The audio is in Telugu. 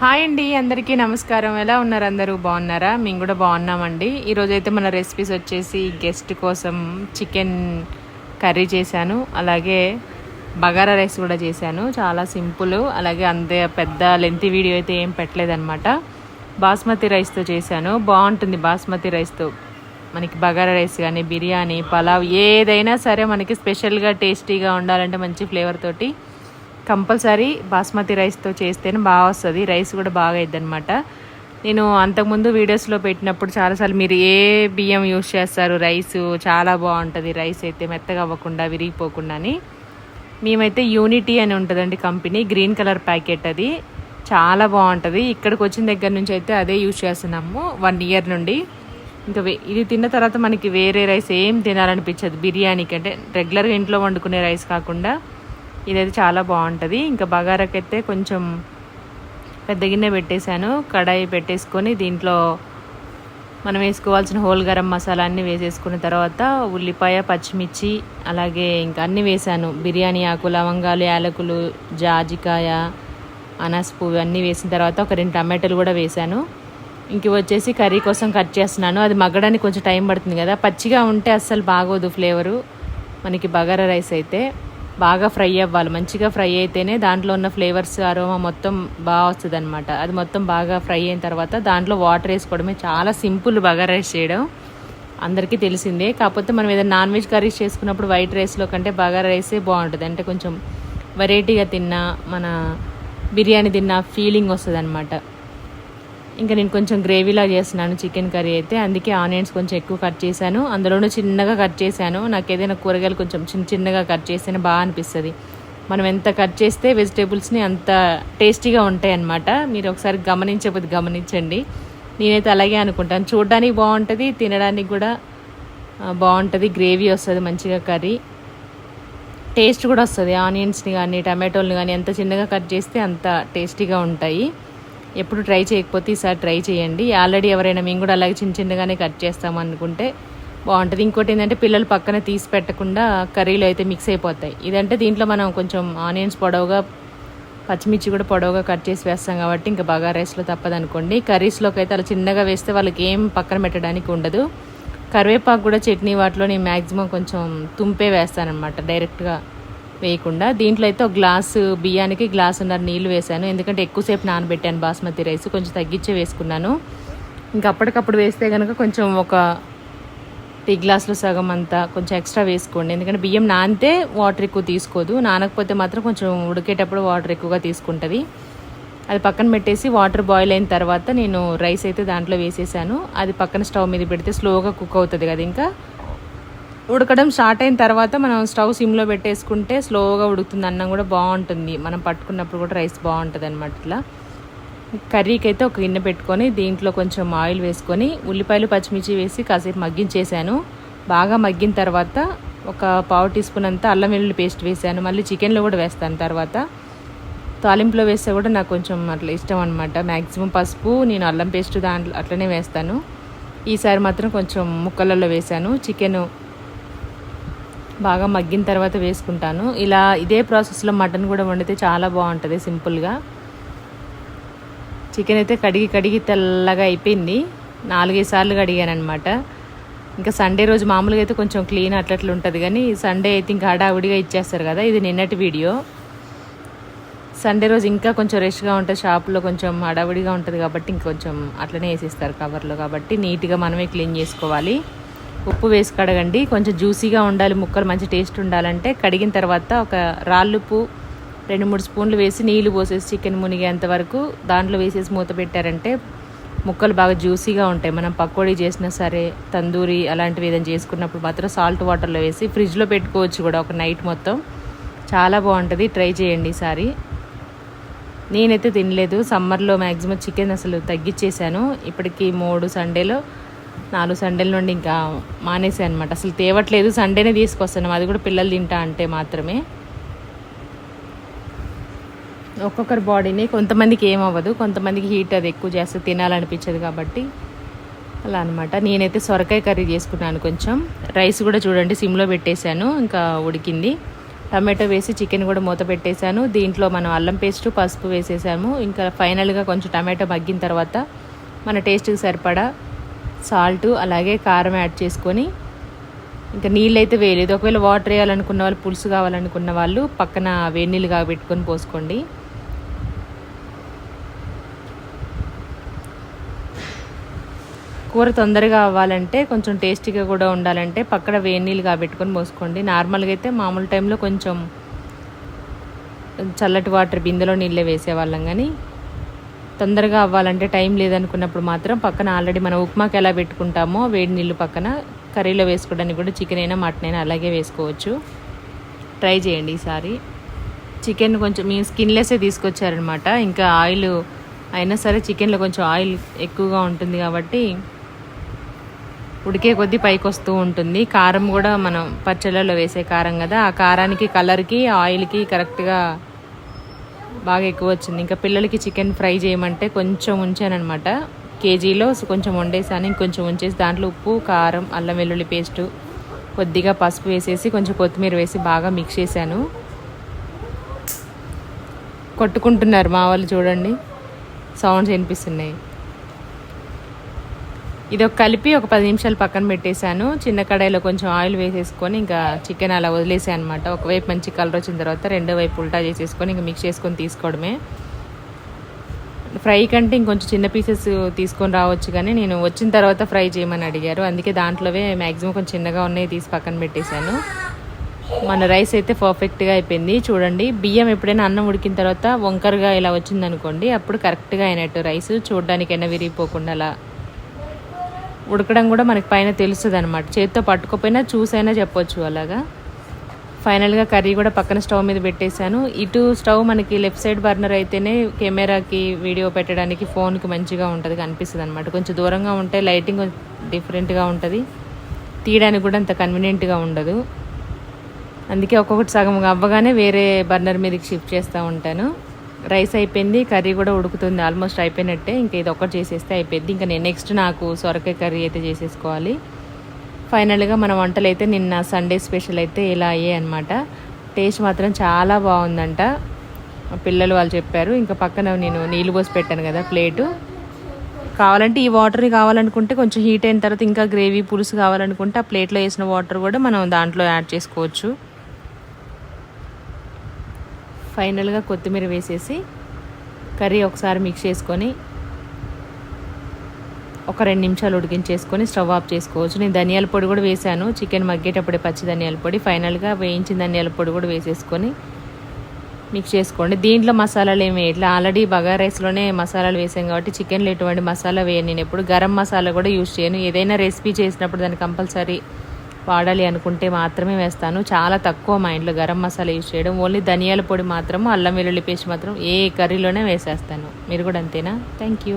హాయ్ అండి అందరికీ నమస్కారం. ఎలా ఉన్నారు అందరూ? బాగున్నారా? మేము కూడా బాగున్నామండి. ఈరోజైతే మన రెసిపీస్ వచ్చేసి గెస్ట్ కోసం చికెన్ కర్రీ చేశాను. అలాగే బగారా రైస్ కూడా చేశాను. చాలా సింపుల్. అలాగే అంతే పెద్ద లెంత్ వీడియో అయితే ఏం పెట్టలేదన్నమాట. బాస్మతి రైస్తో చేశాను. బాగుంటుంది బాస్మతి రైస్తో. మనకి బగారా రైస్ కానీ బిర్యానీ పలావ్ ఏదైనా సరే మనకి స్పెషల్గా టేస్టీగా ఉండాలంటే మంచి ఫ్లేవర్ తోటి కంపల్సరీ బాస్మతి రైస్తో చేస్తేనే బాగా వస్తుంది. రైస్ కూడా బాగా అయింది అనమాట నేను అంతకుముందు వీడియోస్లో పెట్టినప్పుడు చాలాసార్లు మీరు ఏ బియ్యం యూస్ చేస్తారు? రైస్ చాలా బాగుంటుంది. రైస్ అయితే మెత్తగా అవ్వకుండా విరిగిపోకుండా అని మేమైతే యూనిటీ అని ఉంటుందండి కంపెనీ. గ్రీన్ కలర్ ప్యాకెట్ అది. చాలా బాగుంటుంది. ఇక్కడికి వచ్చిన దగ్గర నుంచి అయితే అదే యూజ్ చేస్తున్నాము వన్ ఇయర్ నుండి. ఇంకా ఇది తిన్న తర్వాత మనకి వేరే రైస్ ఏం తినాలనిపించదు. బిర్యానీకి అంటే రెగ్యులర్గా ఇంట్లో వండుకునే రైస్ కాకుండా. ఇదైతే చాలా బాగుంటుంది. ఇంకా బగారాకైతే కొంచెం పెద్ద గిన్నె పెట్టేశాను. కడాయి పెట్టేసుకొని దీంట్లో మనం వేసుకోవాల్సిన హోల్ గరం మసాలా అన్నీ వేసేసుకున్న తర్వాత ఉల్లిపాయ పచ్చిమిర్చి అలాగే ఇంకా అన్నీ వేసాను బిర్యానీ ఆకు లవంగాలు యాలకులు జాజికాయ అనాస్ పువ్వు అన్నీ వేసిన తర్వాత ఒక రెండు టమాటాలు కూడా వేసాను ఇంక వచ్చేసి కర్రీ కోసం కట్ చేస్తున్నాను. అది మగ్గడానికి కొంచెం టైం పడుతుంది కదా. పచ్చిగా ఉంటే అస్సలు బాగోదు ఫ్లేవరు. మనకి బగారా రైస్ అయితే. బాగా ఫ్రై అవ్వాలి. మంచిగా ఫ్రై అయితేనే దాంట్లో ఉన్న ఫ్లేవర్స్ అరోమా మొత్తం బాగా వస్తుంది అనమాట అది మొత్తం బాగా ఫ్రై అయిన తర్వాత దాంట్లో వాటర్ వేసుకోవడమే చాలా సింపుల్ బగారా రైస్ చేయడం అందరికీ తెలిసిందే. కాకపోతే మనం ఏదైనా నాన్ వెజ్ కర్రీస్ చేసుకున్నప్పుడు వైట్ రైస్లో కంటే బగారా రైసే బాగుంటుంది. అంటే కొంచెం వెరైటీగా తిన్నా మన బిర్యానీ తిన్న ఫీలింగ్ వస్తుంది అనమాట ఇంకా నేను కొంచెం గ్రేవీలా చేస్తున్నాను చికెన్ కర్రీ అయితే. అందుకే ఆనియన్స్ కొంచెం ఎక్కువ కట్ చేశాను. అందులోనూ చిన్నగా కట్ చేశాను. నాకు ఏదైనా కూరగాయలు కొంచెం చిన్న చిన్నగా కట్ చేస్తేనే బాగా అనిపిస్తుంది. మనం ఎంత కట్ చేస్తే వెజిటేబుల్స్ని అంత టేస్టీగా ఉంటాయి అన్నమాట మీరు ఒకసారి గమనించకపోతే గమనించండి. నేనైతే అలాగే అనుకుంటాను. చూడడానికి బాగుంటుంది తినడానికి కూడా బాగుంటుంది. గ్రేవీ వస్తుంది మంచిగా కర్రీ. టేస్ట్ కూడా వస్తుంది. ఆనియన్స్ని కానీ టమాటోల్ని కానీ ఎంత చిన్నగా కట్ చేస్తే అంత టేస్టీగా ఉంటాయి. ఎప్పుడు ట్రై చేయకపోతే ఈసారి ట్రై చేయండి. ఆల్రెడీ ఎవరైనా మేము కూడా అలాగే చిన్న చిన్నగానే కట్ చేస్తాం అనుకుంటే బాగుంటుంది. ఇంకోటి ఏంటంటే పిల్లలు పక్కన తీసి పెట్టకుండా కర్రీలో అయితే మిక్స్ అయిపోతాయి. ఇదంటే దీంట్లో మనం కొంచెం ఆనియన్స్ పొడవుగా పచ్చిమిర్చి కూడా పొడవుగా కట్ చేసి వేస్తాం కాబట్టి ఇంకా బాగా రైస్లో తప్పదనుకోండి. కర్రీస్లోకి అయితే అలా చిన్నగా వేస్తే వాళ్ళకి ఏం పక్కన పెట్టడానికి ఉండదు. కరివేపాకు కూడా చట్నీ వాటిలో నేను మ్యాక్సిమం కొంచెం తుంపే వేస్తానమాట డైరెక్ట్గా వేయకుండా. దీంట్లో అయితే ఒక గ్లాసు బియ్యానికి గ్లాసున్నర నీళ్ళు వేసాను ఎందుకంటే ఎక్కువసేపు నానబెట్టాను బాస్మతి రైస్ కొంచెం తగ్గించే వేసుకున్నాను. ఇంకా అప్పటికప్పుడు వేస్తే కనుక కొంచెం ఒక టీ గ్లాసులో సగం అంతా కొంచెం ఎక్స్ట్రా వేసుకోండి. ఎందుకంటే బియ్యం నానితే వాటర్ ఎక్కువ తీసుకోదు. నానకపోతే మాత్రం కొంచెం ఉడికేటప్పుడు వాటర్ ఎక్కువగా తీసుకుంటుంది. అది పక్కన పెట్టేసి వాటర్ బాయిల్ అయిన తర్వాత నేను రైస్ అయితే దాంట్లో వేసేసాను. అది పక్కన స్టవ్ మీద పెడితే స్లోగా కుక్ అవుతుంది కదా ఇంకా. ఉడకడం స్టార్ట్ అయిన తర్వాత మనం స్టవ్ సిమ్లో పెట్టేసుకుంటే స్లోగా ఉడుకుతుంది. అన్నం కూడా బాగుంటుంది. మనం పట్టుకున్నప్పుడు కూడా రైస్ బాగుంటుంది అనమాట ఇట్లా. కర్రీకి అయితే ఒక గిన్నె పెట్టుకొని దీంట్లో కొంచెం ఆయిల్ వేసుకొని ఉల్లిపాయలు పచ్చిమిర్చి వేసి కాసేపు మగ్గించేసాను. బాగా మగ్గిన తర్వాత ఒక పావు టీ స్పూన్ అంతా అల్లం వెల్లుల్లి పేస్ట్ వేసాను. మళ్ళీ చికెన్లో కూడా వేస్తాను తర్వాత. తాలింపులో వేస్తే కూడా నాకు కొంచెం అట్లా ఇష్టం అనమాట మ్యాక్సిమం పసుపు నేను అల్లం పేస్ట్ దాంట్లో అట్లనే వేస్తాను. ఈసారి మాత్రం కొంచెం ముక్కలలో వేసాను. చికెన్ బాగా మగ్గిన తర్వాత వేసుకుంటాను. ఇలా ఇదే ప్రాసెస్లో మటన్ కూడా వండితే చాలా బాగుంటుంది సింపుల్గా. చికెన్ అయితే కడిగి కడిగి తెల్లగా అయిపోయింది. నాలుగైదు సార్లు కడిగాను అనమాట ఇంకా సండే రోజు మామూలుగా అయితే కొంచెం క్లీన్ అట్లట్లు ఉంటుంది కానీ సండే అయితే ఇంకా హడావుడిగా ఇచ్చేస్తారు కదా ఇది నిన్నటి వీడియో. సండే రోజు ఇంకా కొంచెం రష్గా ఉంటుంది షాప్లో కొంచెం హడావుడిగా ఉంటుంది కాబట్టి ఇంకొంచెం అట్లనే వేసేస్తారు కవర్లో కాబట్టి నీట్గా మనమే క్లీన్ చేసుకోవాలి. ఉప్పు వేసి కడగండి. కొంచెం జ్యూసీగా ఉండాలి ముక్కలు మంచి టేస్ట్ ఉండాలంటే కడిగిన తర్వాత ఒక రాళ్ళుప్పు రెండు మూడు స్పూన్లు వేసి నీళ్ళు పోసేసి చికెన్ మునిగేంత వరకు దాంట్లో వేసేసి మూత పెట్టారంటే ముక్కలు బాగా జ్యూసీగా ఉంటాయి. మనం పకోడీ చేసినా సరే తందూరి అలాంటివి ఏదైనా చేసుకున్నప్పుడు మాత్రం సాల్ట్ వాటర్లో వేసి ఫ్రిడ్జ్లో పెట్టుకోవచ్చు కూడా ఒక నైట్ మొత్తం. చాలా బాగుంటుంది. ట్రై చేయండి ఈసారి. నేనైతే తినలేదు. సమ్మర్లో మ్యాక్సిమం చికెన్ అసలు తగ్గించేశాను ఇప్పటికి మూడు సండేలో నాలుగు సండేల నుండి ఇంకా మానేసాను అనమాట అసలు తేవట్లేదు సండేనే తీసుకొస్తాను అది కూడా పిల్లలు తింటా అంటే మాత్రమే. ఒక్కొక్కరి బాడీని కొంతమందికి ఏమవ్వదు. కొంతమందికి హీట్ అది ఎక్కువ చేస్తే తినాలనిపించదు కాబట్టి అలా అనమాట నేనైతే సొరకాయ కర్రీ చేసుకున్నాను కొంచెం. రైస్ కూడా చూడండి సిమ్లో పెట్టేశాను ఇంకా ఉడికింది. టమాటో వేసి చికెన్ కూడా మూత పెట్టేశాను. దీంట్లో మనం అల్లం పేస్ట్ పసుపు వేసేసాము. ఇంకా ఫైనల్గా కొంచెం టమాటో మగ్గిన తర్వాత మన టేస్ట్కి సరిపడా సాల్ట్ అలాగే కారం యాడ్ చేసుకొని ఇంకా నీళ్ళు అయితే వేయలేదు. ఒకవేళ వాటర్ వేయాలనుకున్న వాళ్ళు పులుసు కావాలనుకున్న వాళ్ళు పక్కన వేడి నీళ్ళు కాబెట్టుకొని పోసుకోండి. కూర తొందరగా అవ్వాలంటే కొంచెం టేస్టీగా కూడా ఉండాలంటే పక్కన వేడి నీళ్ళు కాబెట్టుకొని పోసుకోండి. నార్మల్గా అయితే మామూలు టైంలో కొంచెం చల్లటి వాటర్ బిందెలో నీళ్ళే వేసేవాళ్ళం కానీ తొందరగా అవ్వాలంటే టైం లేదనుకున్నప్పుడు మాత్రం పక్కన ఆల్రెడీ మనం ఉప్మాకి ఎలా పెట్టుకుంటామో వేడి నీళ్ళు పక్కన కర్రీలో వేసుకోవడానికి కూడా చికెన్ అయినా మటన్ అయినా అలాగే వేసుకోవచ్చు. ట్రై చేయండి ఈసారి. చికెన్ కొంచెం మీ స్కిన్లెస్సే తీసుకొచ్చారనమాట. ఇంకా ఆయిల్ అయినా సరే చికెన్లో కొంచెం ఆయిల్ ఎక్కువగా ఉంటుంది కాబట్టి ఉడికే కొద్దీ పైకి వస్తూ ఉంటుంది. కారం కూడా మనం పచ్చళ్ళలో వేసే కారం కదా. ఆ కారానికి కలర్కి ఆయిల్కి కరెక్ట్గా బాగా ఎక్కువ వచ్చింది. ఇంకా పిల్లలకి చికెన్ ఫ్రై చేయమంటే కొంచెం ఉంచానమాట కేజీలో కొంచెం వండేసాను. ఇంకొంచెం ఉంచేసి దాంట్లో ఉప్పు కారం అల్లం వెల్లుల్లి పేస్టు కొద్దిగా పసుపు వేసేసి కొంచెం కొత్తిమీర వేసి బాగా మిక్స్ చేశాను. కొట్టుకుంటున్నారు మా వాళ్ళు చూడండి. సౌండ్స్ వినిపిస్తున్నాయి. ఇది ఒక కలిపి ఒక పది నిమిషాలు పక్కన పెట్టేశాను. చిన్న కడాయిలో కొంచెం ఆయిల్ వేసేసుకొని ఇంకా చికెన్ అలా వదిలేసాను అనమాట ఒకవైపు మంచి కలర్ వచ్చిన తర్వాత రెండో వైపు ఉల్టా చేసేసుకొని ఇంకా మిక్స్ చేసుకొని తీసుకోవడమే. ఫ్రై కంటే ఇంకొంచెం చిన్న పీసెస్ తీసుకొని రావచ్చు కానీ నేను వచ్చిన తర్వాత ఫ్రై చేయమని అడిగారు. అందుకే దాంట్లోవే మ్యాక్సిమం కొంచెం చిన్నగా ఉన్నాయి తీసి పక్కన పెట్టేశాను. మన రైస్ అయితే పర్ఫెక్ట్గా అయిపోయింది. చూడండి బియ్యం ఎప్పుడైనా అన్నం ఉడికిన తర్వాత వంకరగా ఇలా వచ్చిందనుకోండి అప్పుడు కరెక్ట్గా అయినట్టు రైస్. చూడడానికైనా విరిగిపోకుండా అలా ఉడకడం కూడా మనకి పైన తెలుస్తుంది అనమాట చేతితో పట్టుకోపోయినా చూసైనా చెప్పొచ్చు అలాగా. ఫైనల్గా కర్రీ కూడా పక్కన స్టవ్ మీద పెట్టేశాను. ఇటు స్టవ్ మనకి లెఫ్ట్ సైడ్ బర్నర్ అయితేనే కెమెరాకి వీడియో పెట్టడానికి ఫోన్కి మంచిగా ఉంటుంది కనిపిస్తుంది అనమాట కొంచెం దూరంగా ఉంటే లైటింగ్ డిఫరెంట్గా ఉంటుంది. తీయడానికి కూడా అంత కన్వీనియంట్గా ఉండదు. అందుకే ఒక్కొక్కటి సగం అవ్వగానే వేరే బర్నర్ మీదకి షిఫ్ట్ చేస్తూ ఉంటాను. రైస్ అయిపోయింది కర్రీ కూడా ఉడుకుతుంది ఆల్మోస్ట్ అయిపోయినట్టే. ఇంకా ఇది ఒక్కటి చేసేస్తే అయిపోయింది. ఇంకా నేను నెక్స్ట్ నాకు సొరకాయ కర్రీ అయితే చేసేసుకోవాలి. ఫైనల్గా మన వంటలు అయితే నిన్న సండే స్పెషల్ అయితే ఇలా అయ్యాయి అనమాట టేస్ట్ మాత్రం చాలా బాగుందంట. పిల్లలు వాళ్ళు చెప్పారు. ఇంకా పక్కన నేను నీళ్ళు పోసి పెట్టాను కదా ప్లేటు. కావాలంటే ఈ వాటర్ కావాలనుకుంటే కొంచెం హీట్ అయిన తర్వాత ఇంకా గ్రేవీ పులుసు కావాలనుకుంటే ఆ ప్లేట్లో వేసిన వాటర్ కూడా మనం దాంట్లో యాడ్ చేసుకోవచ్చు. ఫైనల్గా కొత్తిమీర వేసేసి కర్రీ ఒకసారి మిక్స్ చేసుకొని ఒక రెండు నిమిషాలు ఉడికించేసుకొని స్టవ్ ఆఫ్ చేసుకోవచ్చు. నేను ధనియాల పొడి కూడా వేసాను చికెన్ మగ్గేటప్పుడే పచ్చి ధనియాల పొడి. ఫైనల్గా వేయించిన ధనియాల పొడి కూడా వేసేసుకొని మిక్స్ చేసుకోండి. దీంట్లో మసాలాలు ఏమి ఇట్లా ఆల్రెడీ బగా రైస్లోనే మసాలాలు వేసాం కాబట్టి చికెన్లో ఎటువంటి మసాలా వేయను నేను ఎప్పుడు. గరం మసాలా కూడా యూజ్ చేయను. ఏదైనా రెసిపీ చేసినప్పుడు దాన్ని కంపల్సరీ వాడాలి అనుకుంటే మాత్రమే వేస్తాను. చాలా తక్కువ మా ఇంట్లో గరం మసాలా యూజ్ చేయడం. ఓన్లీ ధనియాల పొడి మాత్రం అల్లం వెల్లుల్లి పేస్ట్ మాత్రం ఏ కర్రీలోనే వేసేస్తాను. మీరు కూడా అంతేనా? Thank you